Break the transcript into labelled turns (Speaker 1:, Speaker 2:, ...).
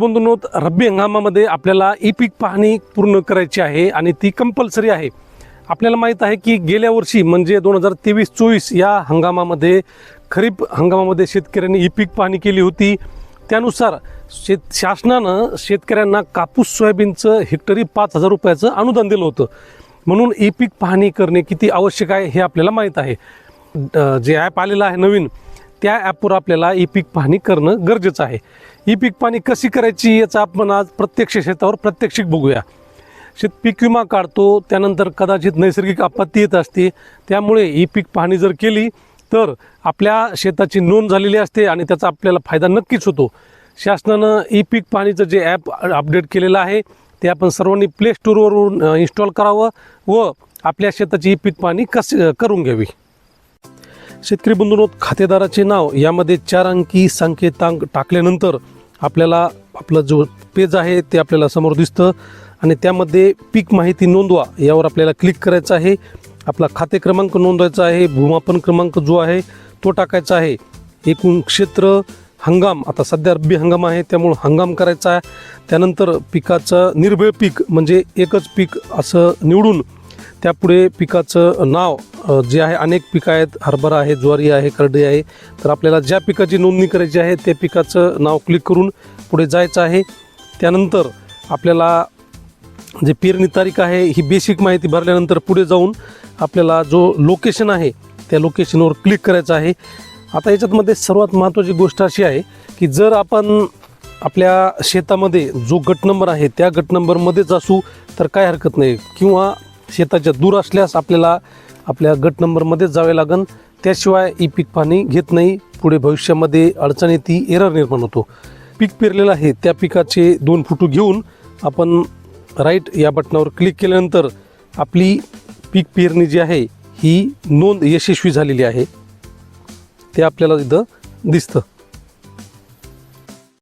Speaker 1: बंधूंनो रब्बी हंगामामध्ये आपल्याला ई पीक पाहणी पूर्ण करायची आहे आणि ती कंपल्सरी आहे. आपल्याला माहीत आहे की गेल्या वर्षी म्हणजे दोन हजार तेवीस चोवीस या हंगामामध्ये खरीप हंगामामध्ये शेतकऱ्यांनी ई पीक पाहणी केली होती. त्यानुसार शेत शासनानं शेतकऱ्यांना कापूस सोयाबीनचं हेक्टरी पाच हजार रुपयाचं अनुदान दिलं होतं. म्हणून ई पीक पाहणी करणे किती आवश्यक आहे हे आपल्याला माहीत आहे. जे ॲप आलेलं आहे नवीन त्या ॲपवर आपल्याला ई पीक पाहणी करणं गरजेचं आहे. ई पीक पाहणी कशी करायची याचा आपण आज प्रत्यक्ष शेतावर प्रत्यक्षिक बघूया. शेत पीक विमा काढतो त्यानंतर कदाचित नैसर्गिक आपत्ती येत असते त्यामुळे ही पीक पाहणी जर केली तर आपल्या शेताची नोंद झालेली असते आणि त्याचा आपल्याला फायदा नक्कीच होतो. शासनानं ई पीक पाहणीचं जे ॲप अपडेट केलेलं आहे ते आपण सर्वांनी प्ले स्टोरवरून इन्स्टॉल करावं व आपल्या शेताची ई पीक पाहणी कस करून घ्यावी. शेतकरी बंधूंनो खातेदाराचे नाव यामध्ये चार अंकी संकेतांक टाकल्यानंतर आपल्याला आपलं जो पेज आहे ते आपल्याला समोर दिसतं आणि त्यामध्ये पीक माहिती नोंदवा यावर आपल्याला क्लिक करायचं आहे. आपला खाते क्रमांक नोंदवायचा आहे भूमापन क्रमांक जो आहे तो टाकायचा आहे. एकूण क्षेत्र हंगाम आता सध्या रब्बी हंगाम आहे त्यामुळं हंगाम करायचा आहे. त्यानंतर पिकाचं निर्भय पीक म्हणजे एकच पीक असं निवडून त्यापुढे पिकाचं नाव जे आहे अनेक पिकं आहेत हरभरा आहे ज्वारी आहे करडी आहे तर आपल्याला ज्या पिकाची नोंदणी करायची आहे त्या पिकाचं नाव क्लिक करून पुढे जायचं आहे. त्यानंतर आपल्याला जे पेरणी तारीख आहे ही बेसिक माहिती भरल्यानंतर पुढे जाऊन आपल्याला जो लोकेशन आहे त्या लोकेशनवर क्लिक करायचं आहे. आता याच्यातमध्ये सर्वात महत्त्वाची गोष्ट अशी आहे की जर आपण आपल्या शेतामध्ये जो गट नंबर आहे त्या गट नंबरमध्येच असू तर काय हरकत नाही. किंवा शेताच्या दूर असल्यास आपल्याला आपल्या गट नंबरमध्येच जावे लागेल त्याशिवाय ही पीक पाणी घेत नाही. पुढे भविष्यामध्ये अडचण येते एरर निर्माण होतो. पीक पेरलेलं आहे. त्या पिकाचे दोन फोटो घेऊन आपण राईट या बटनावर क्लिक केल्यानंतर आपली पीक पेरणी जी आहे ही नोंद यशस्वी झालेली आहे. ते आपल्याला इथं दिसतं.